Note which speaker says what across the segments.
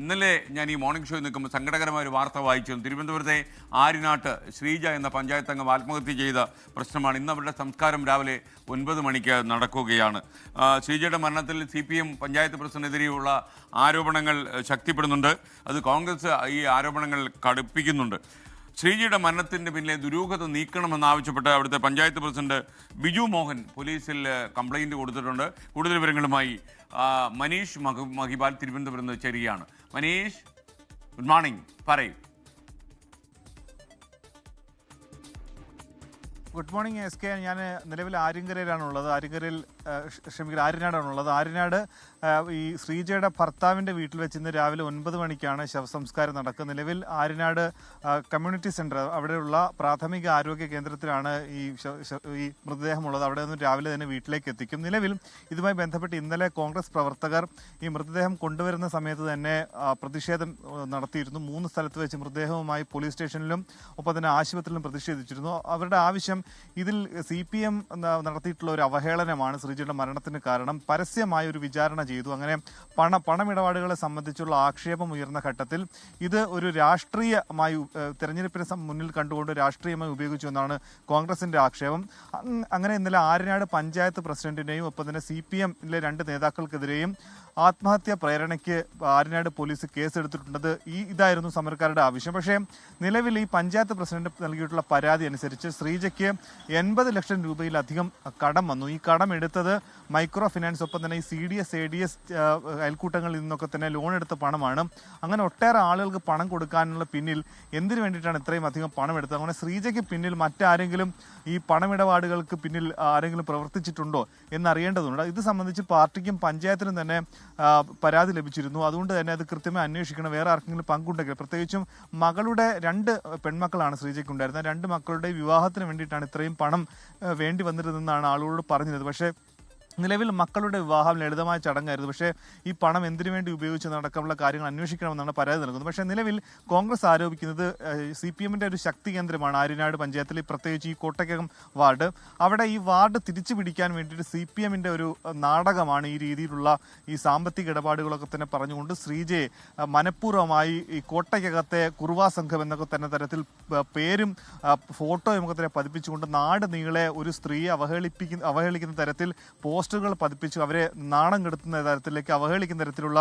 Speaker 1: ഇന്നലെ ഞാൻ ഈ മോർണിംഗ് ഷോയിൽ നിൽക്കുമ്പോൾ സങ്കടകരമായ ഒരു വാർത്ത വായിച്ചു തിരുവനന്തപുരത്തെ ആര്യനാട്ട് ശ്രീജ എന്ന പഞ്ചായത്ത് അംഗം ആത്മഹത്യ ചെയ്ത പ്രശ്നമാണ്. ഇന്ന് അവരുടെ സംസ്കാരം രാവിലെ ഒൻപത് മണിക്ക് നടക്കുകയാണ്. ശ്രീജയുടെ മരണത്തിൽ സി പി എം പഞ്ചായത്ത് പ്രസിഡന്റിനെതിരെയുള്ള ആരോപണങ്ങൾ ശക്തിപ്പെടുന്നുണ്ട്. അത് കോൺഗ്രസ് ഈ ആരോപണങ്ങൾ കടുപ്പിക്കുന്നുണ്ട്. ശ്രീജിയുടെ മരണത്തിന്റെ പിന്നിലെ ദുരൂഹത നീക്കണമെന്നാവശ്യപ്പെട്ട് അവിടുത്തെ പഞ്ചായത്ത് പ്രസിഡന്റ് ബിജു മോഹൻ പോലീസിൽ കംപ്ലൈന്റ് കൊടുത്തിട്ടുണ്ട്. കൂടുതൽ വിവരങ്ങളുമായി മനീഷ് മഹ മഹിബാൽ തിരുവനന്തപുരം നിന്ന് ചേരുകയാണ്. Manish good morning. പറയൂ.
Speaker 2: Good morning S K. ഞാൻ നിലവിൽ ആര്യങ്കരയിലാണ് ഉള്ളത് ആര്യങ്കരയിൽ ക്ഷമിക്കുക ആര്യനാടാണ് ഉള്ളത് ആര്യനാട് ഈ ശ്രീജയുടെ ഭർത്താവിന്റെ വീട്ടിൽ വെച്ച് ഇന്ന് രാവിലെ ഒൻപത് മണിക്കാണ് ശവസംസ്കാരം നടക്കുക. നിലവിൽ ആര്യനാട് കമ്മ്യൂണിറ്റി സെന്റർ അവിടെയുള്ള പ്രാഥമിക ആരോഗ്യ കേന്ദ്രത്തിലാണ് ഈ ഈ മൃതദേഹമുള്ളത്. അവിടെ നിന്ന് രാവിലെ തന്നെ വീട്ടിലേക്ക് എത്തിക്കും. നിലവിൽ ഇതുമായി ബന്ധപ്പെട്ട് ഇന്നലെ കോൺഗ്രസ് പ്രവർത്തകർ ഈ മൃതദേഹം കൊണ്ടുവരുന്ന സമയത്ത് തന്നെ പ്രതിഷേധം നടത്തിയിരുന്നു. മൂന്ന് സ്ഥലത്ത് വെച്ച് മൃതദേഹവുമായി പോലീസ് സ്റ്റേഷനിലും ഒപ്പം തന്നെ ആശുപത്രിയിലും പ്രതിഷേധിച്ചിരുന്നു. അവരുടെ ആവശ്യം ഇതിൽ സി പി എം നടത്തിയിട്ടുള്ള ഒരു അവഹേളനമാണ് ശ്രീജിയുടെ മരണത്തിന് കാരണം പരസ്യമായ ഒരു വിചാരണ ചെയ്തു. അങ്ങനെ പണ പണമിടപാടുകളെ സംബന്ധിച്ചുള്ള ആക്ഷേപം ഉയർന്ന ഘട്ടത്തിൽ ഇത് ഒരു രാഷ്ട്രീയമായി തെരഞ്ഞെടുപ്പിനെ മുന്നിൽ കണ്ടുകൊണ്ട് രാഷ്ട്രീയമായി ഉപയോഗിച്ചു എന്നാണ് കോൺഗ്രസിന്റെ ആക്ഷേപം. അങ്ങനെ ഇന്നലെ ആര്യനാട് പഞ്ചായത്ത് പ്രസിഡന്റിനെയും ഒപ്പം തന്നെ സി പി എമ്മിലെ രണ്ട് നേതാക്കൾക്കെതിരെയും ആത്മഹത്യാ പ്രേരണയ്ക്ക് ആര്യനാട് പോലീസ് കേസെടുത്തിട്ടുള്ളത് ഈ ഇതായിരുന്നു സമരക്കാരുടെ ആവശ്യം. പക്ഷേ നിലവിൽ ഈ പഞ്ചായത്ത് പ്രസിഡന്റ് നൽകിയിട്ടുള്ള പരാതി അനുസരിച്ച് ശ്രീജയ്ക്ക് എൺപത് ലക്ഷം രൂപയിലധികം കടം വന്നു. ഈ കടം എടുത്തത് മൈക്രോ ഫിനാൻസ് ഒപ്പം തന്നെ ഈ C D S A D S അയൽക്കൂട്ടങ്ങളിൽ നിന്നൊക്കെ തന്നെ ലോൺ എടുത്ത പണമാണ്. അങ്ങനെ ഒട്ടേറെ ആളുകൾക്ക് പണം കൊടുക്കാനുള്ള പിന്നിൽ എന്തിനു വേണ്ടിയിട്ടാണ് ഇത്രയും അധികം പണം എടുത്തത്? അങ്ങനെ ശ്രീജയ്ക്ക് പിന്നിൽ മറ്റാരെങ്കിലും ഈ പണമിടപാടുകൾക്ക് പിന്നിൽ ആരെങ്കിലും പ്രവർത്തിച്ചിട്ടുണ്ടോ എന്നറിയേണ്ടതുണ്ട്. ഇത് സംബന്ധിച്ച് പാർട്ടിക്കും പഞ്ചായത്തിനും തന്നെ പരാതി ലഭിച്ചിരുന്നു. അതുകൊണ്ട് തന്നെ അത് കൃത്യമായി അന്വേഷിക്കണം. വേറെ ആർക്കെങ്കിലും പങ്കുണ്ടെങ്കിൽ. പ്രത്യേകിച്ചും മകളുടെ രണ്ട് പെൺമക്കളാണ് ശ്രീജയ്ക്ക് ഉണ്ടായിരുന്നത് രണ്ട് മക്കളുടെ വിവാഹത്തിന് വേണ്ടിയിട്ടാണ് ഇത്രയും പണം വേണ്ടി വന്നിരുന്നതെന്നാണ് ആളുകളോട് പറഞ്ഞത് പക്ഷേ നിലവിൽ മക്കളുടെ വിവാഹം ലളിതമായ ചടങ്ങായിരുന്നു. പക്ഷേ ഈ പണം എന്തിനു വേണ്ടി ഉപയോഗിച്ചെന്നടക്കമുള്ള കാര്യങ്ങൾ അന്വേഷിക്കണമെന്നാണ് പരാതി നൽകുന്നത്. പക്ഷേ നിലവിൽ കോൺഗ്രസ് ആരോപിക്കുന്നത് സി പി എമ്മിന്റെ ഒരു ശക്തി കേന്ദ്രമാണ് ആര്യനാട് പഞ്ചായത്തിൽ പ്രത്യേകിച്ച് ഈ കോട്ടയ്ക്കകം വാർഡ്. അവിടെ ഈ വാർഡ് തിരിച്ചു പിടിക്കാൻ വേണ്ടിയിട്ട് സി പി എമ്മിന്റെ ഒരു നാടകമാണ് ഈ രീതിയിലുള്ള ഈ സാമ്പത്തിക ഇടപാടുകളൊക്കെ തന്നെ പറഞ്ഞുകൊണ്ട് ശ്രീജയെ മനഃപൂർവമായി ഈ കോട്ടയ്ക്കകത്തെ കുറുവാ സംഘം എന്നൊക്കെ തന്നെ തരത്തിൽ പേരും ഫോട്ടോയും ഒക്കെ തന്നെ പതിപ്പിച്ചുകൊണ്ട് നാട് നീളെ ഒരു സ്ത്രീയെ അവഹേളിപ്പിക്കുന്ന അവഹേളിക്കുന്ന തരത്തിൽ പോസ്റ്ററുകൾ പതിപ്പിച്ചു. അവരെ നാണം കെടുത്തുന്ന തരത്തിലേക്ക് അവഹേളിക്കുന്ന തരത്തിലുള്ള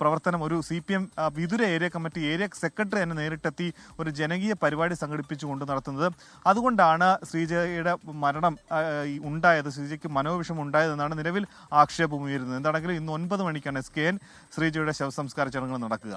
Speaker 2: പ്രവർത്തനം ഒരു C P M Vithura area committee area secretary തന്നെ നേരിട്ടെത്തി ഒരു ജനകീയ പരിപാടി സംഘടിപ്പിച്ചുകൊണ്ട് നടത്തുന്നത്. അതുകൊണ്ടാണ് ശ്രീജയുടെ മരണം ഉണ്ടായത് ശ്രീജയ്ക്ക് മനോവിഷം ഉണ്ടായതെന്നാണ് നിലവിൽ ആക്ഷേപം ഉയരുന്നത്. എന്താണെങ്കിലും ഇന്ന് ഒൻപത് മണിക്കാണ് എസ് കെ എൻ ശ്രീജയുടെ ശവസംസ്കാര ചടങ്ങുകൾ നടക്കുക.